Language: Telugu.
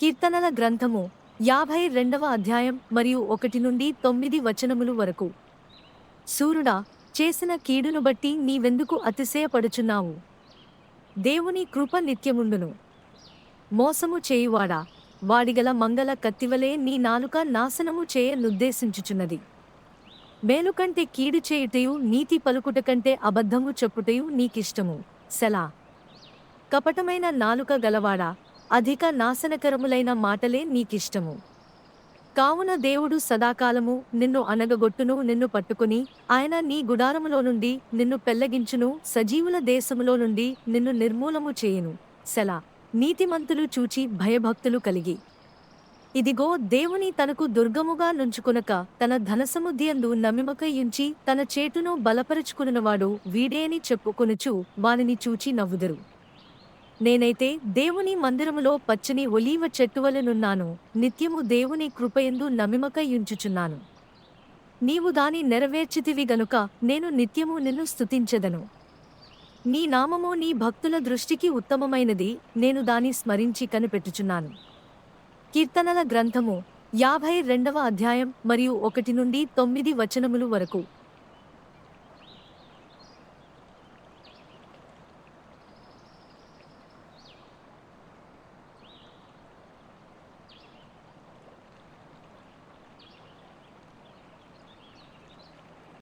కీర్తనల గ్రంథము యాభై రెండవ అధ్యాయం మరియు ఒకటి నుండి తొమ్మిది వచనములు వరకు. సూర్యుడా చేసిన కీడును బట్టి నీవెందుకు అతిశయపడుచున్నావు? దేవుని కృప నిత్యముండును. మోసము చేయువాడా? వాడిగల మంగళ కత్తివలే నీ నాలుక నాశనము చేయనుద్దేశించుచున్నది. మేలుకంటే కీడు చేయుటయు నీతి పలుకుట కంటే అబద్ధము చెప్పుటయు నీకిష్టము. సెలా. కపటమైన నాలుక గలవాడా? అధిక నాశనకరములైన మాటలే నీకిష్టము. కావున దేవుడు సదాకాలము నిన్ను అనగగొట్టును నిన్ను పట్టుకుని ఆయన నీ గుడారములో నుండి నిన్ను పెల్లగించును సజీవుల దేశములో నుండి నిన్ను నిర్మూలము చేయును. సెలా నీతిమంతులు చూచి భయభక్తులు కలిగి. ఇదిగో దేవుని తనకు దుర్గముగా నుంచుకునక తన ధనసముద్యందు నమ్మిమకయుంచి తన చేటును బలపరుచుకున్నవాడు వీడేని చెప్పుకొనుచు వానిని చూచి నవ్వుదురు. నేనైతే దేవుని మందిరములో పచ్చని ఒలీవ చెట్టువలనున్నాను. నిత్యము దేవుని కృపయందు నమ్మిమకయుంచుచున్నాను నీవు దాని నెరవేర్చితివి గనుక నేను నిత్యము నిన్ను స్తుతించెదను. నీ నామము నీ భక్తుల దృష్టికి ఉత్తమమైనది నేను దాని స్మరించి కనిపెట్టుచున్నాను. కీర్తనల గ్రంథము యాభై రెండవ అధ్యాయం మరియు ఒకటి నుండి తొమ్మిది వచనములు వరకు.